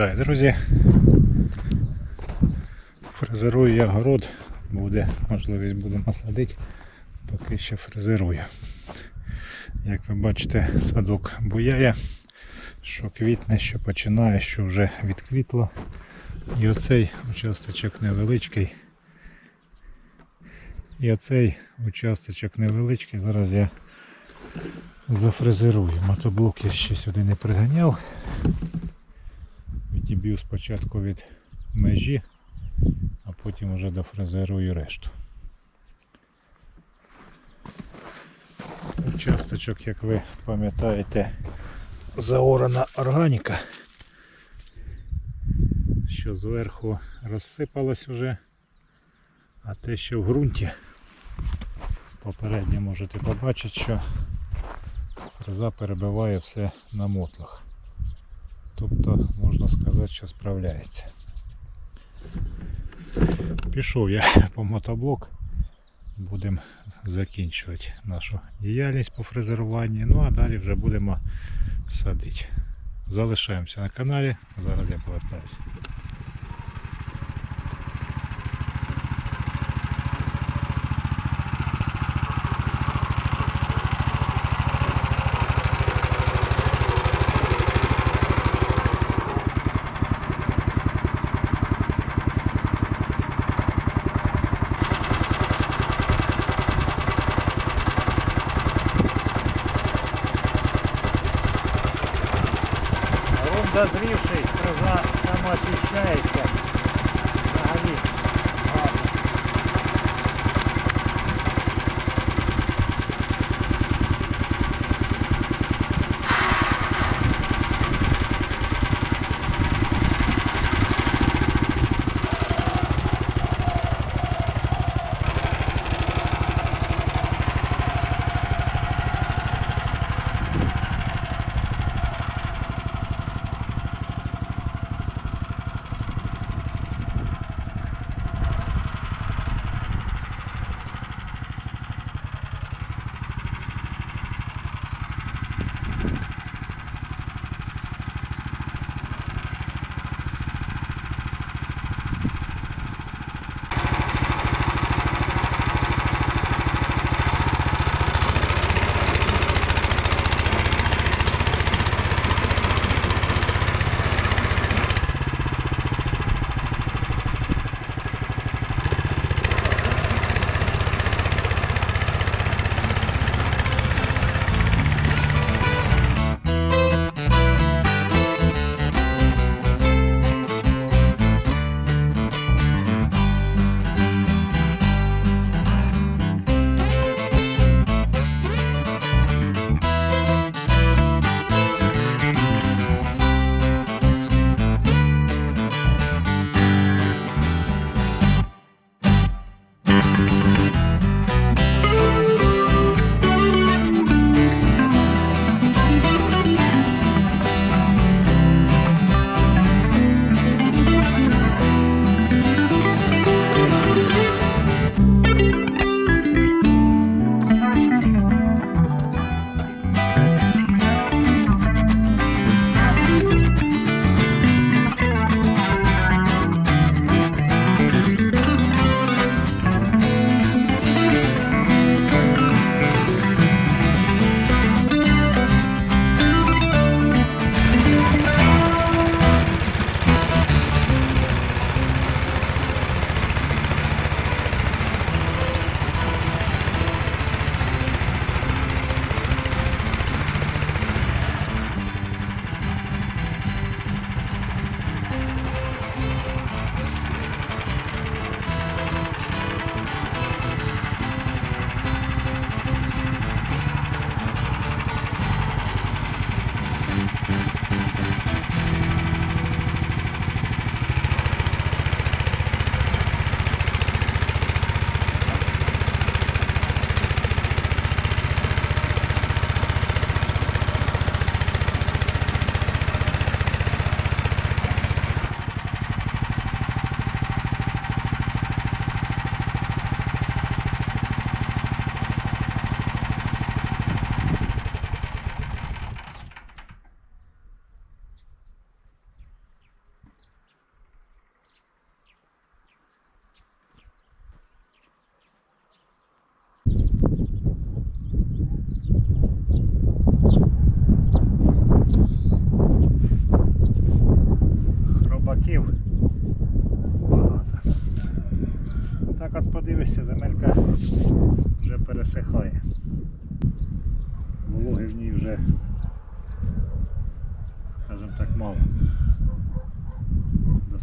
Вітаю, друзі. Фрезерую я город, буде можливість будемо садити, поки ще фрезерую. Як ви бачите, садок буяє, що квітне, що починає, що вже відквітло. І оцей участочок невеличкий. І оцей участочок невеличкий. Зараз я зафрезерую. Мотоблок я ще сюди не приганяв. Відіб'ю спочатку від межі, а потім вже дофрезерую решту. Участочок, як ви пам'ятаєте, заорана органіка, що зверху розсипалось вже, а те, що в ґрунті, попередньо можете побачити, що фреза перебиває все на мотлах. Тобто можна сказати, що справляється. Пішов я по мотоблок. Будемо закінчувати нашу діяльність по фрезеруванні. Ну а далі вже будемо садити. Залишаємося на каналі. Зараз я повертаюся. Mm-hmm.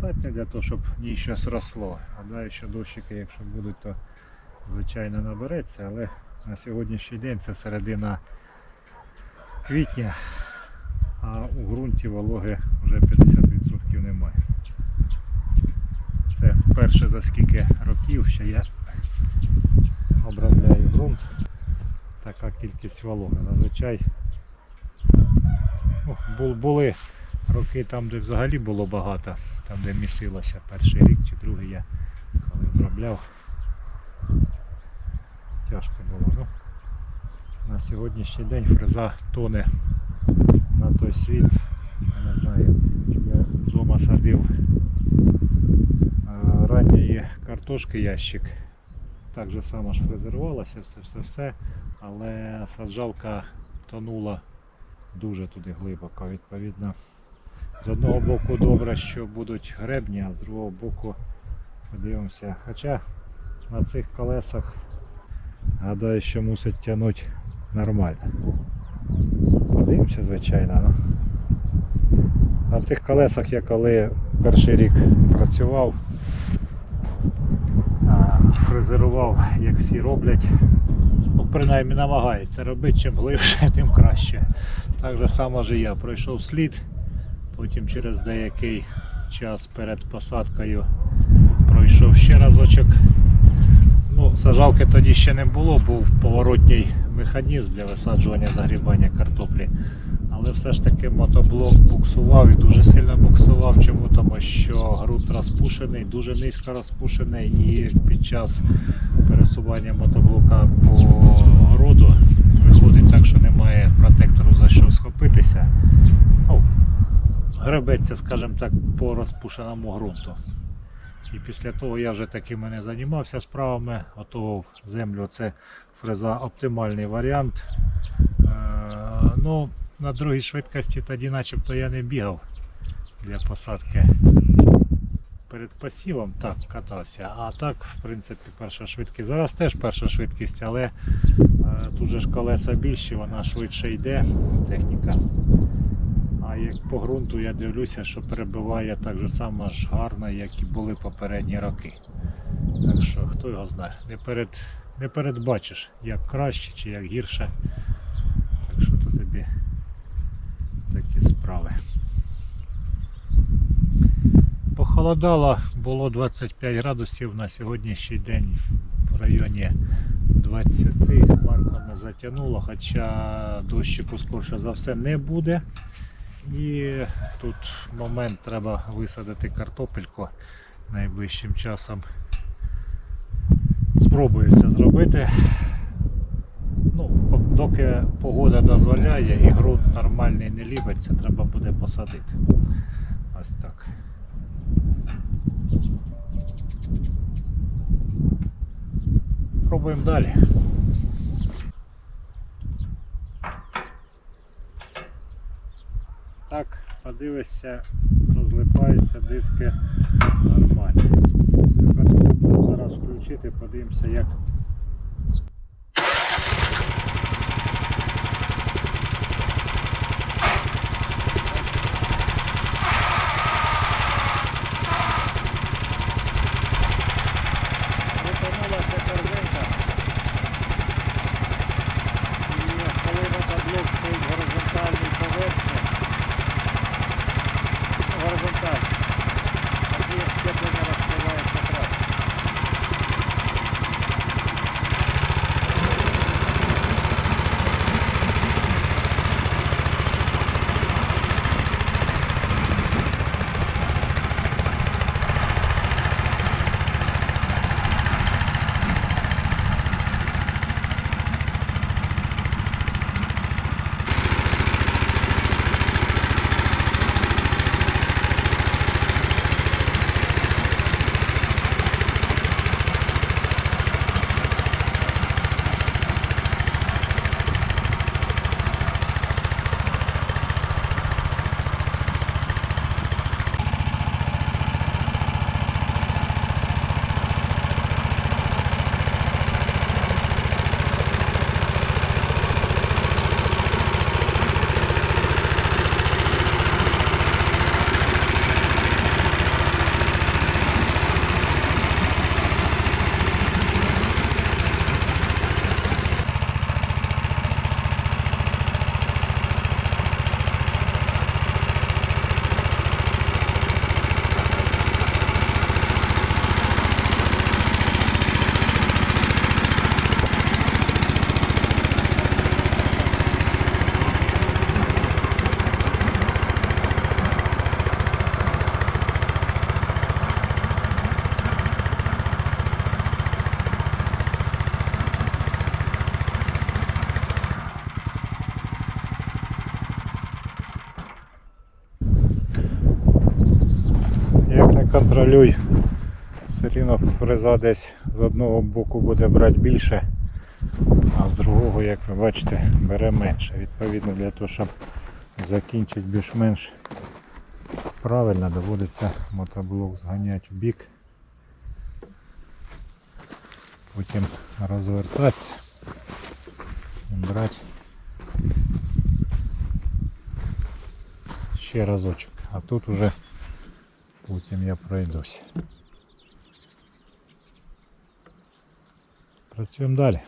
Достатньо для того, щоб в ній щось росло. Гадаю, що дощики, якщо будуть, то звичайно набереться, але на сьогоднішній день це середина квітня, а у ґрунті вологи вже 50% немає. Це вперше за скільки років, що я обробляю ґрунт. Така кількість вологи. Зазвичай були роки там, де взагалі було багато, там де місилося перший рік чи другий я коли обробляв. Тяжко було. Ну, на сьогоднішній день фреза тоне на той світ. Я не знаю, я вдома садив ранньої картошки ящик. Так же само ж фрезерувалося, все-все-все, але саджалка тонула дуже туди глибоко. Відповідно, з одного боку добре, що будуть гребні, а з другого боку подивимося. Хоча на цих колесах гадаю, що мусить тягнути нормально. Подивимося, звичайно. Ну. На тих колесах я коли перший рік працював, фрезерував, як всі роблять. Ну, принаймні намагаються робити, чим глибше, тим краще. Так же само ж і я пройшов слід, потім через деякий час перед посадкою пройшов ще разочок. Ну, сажалки тоді ще не було, був поворотній механізм для висаджування загрібання картоплі. Але все ж таки мотоблок буксував і дуже сильно буксував. Чому? Тому що ґрунт розпушений, дуже низько розпушений і під час пересування мотоблока по городу виходить так, що немає протектору за що схопитися. Ну, гребеться, скажімо так, по розпушеному ґрунту. І після того я вже такими не займався справами, готував землю. Це фреза оптимальний варіант. Е, ну, на другій швидкості тоді начебто я не бігав для посадки. Перед посівом так катався, а так, в принципі, перша швидкість. Зараз теж перша швидкість, але е, тут же ж колеса більші, вона швидше йде, техніка. Як по ґрунту я дивлюся, що перебиває так же само ж гарно, як і були попередні роки. Так що хто його знає, не, перед, не передбачиш, як краще чи як гірше. Так що то тобі такі справи. Похолодало, було 25 градусів на сьогоднішній день в районі 20 хмарками затягнуло, хоча дощику скорше за все не буде. І тут момент треба висадити картопельку найближчим часом. Спробую це зробити. Ну, доки погода дозволяє і ґрунт нормальний не лібиться, треба буде посадити. Ось так. Пробуємо далі. Так, подивишся, розлипаються диски нормально. Тепер зараз включити, подивимося, як контролюй. Все фреза десь з одного боку буде брати більше, а з другого, як ви бачите, бере менше. Відповідно для того, щоб закінчити більш-менш правильно, доводиться мотоблок зганяти в бік. Потім розвертатися і брати ще разочок. А тут уже потім я пройдусь. Працюємо далі.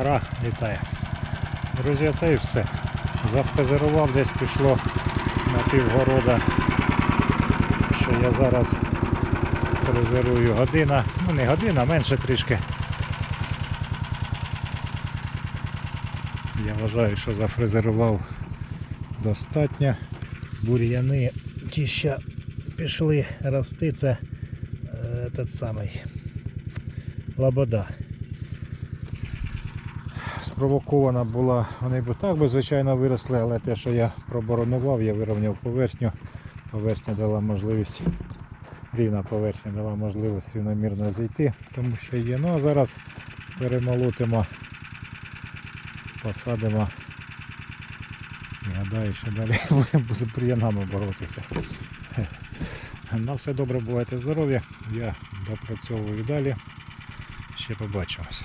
Машкара літає. Друзі, це і все. Завказирував, десь пішло на півгорода. Що я зараз фрезерую година. Ну не година, менше трішки. Я вважаю, що зафрезерував достатньо. Бур'яни ті ще пішли рости, це е, тот самий лабода. Спровокована була, вони б так би звичайно виросли, але те, що я проборонував, я вирівняв поверхню. Поверхня дала можливість, рівна поверхня дала можливість рівномірно зайти, тому що є. Ну а зараз перемолотимо, посадимо. І гадаю, що далі будемо з бур'янами боротися. На все добре, бувайте здорові. Я допрацьовую далі. Ще побачимось.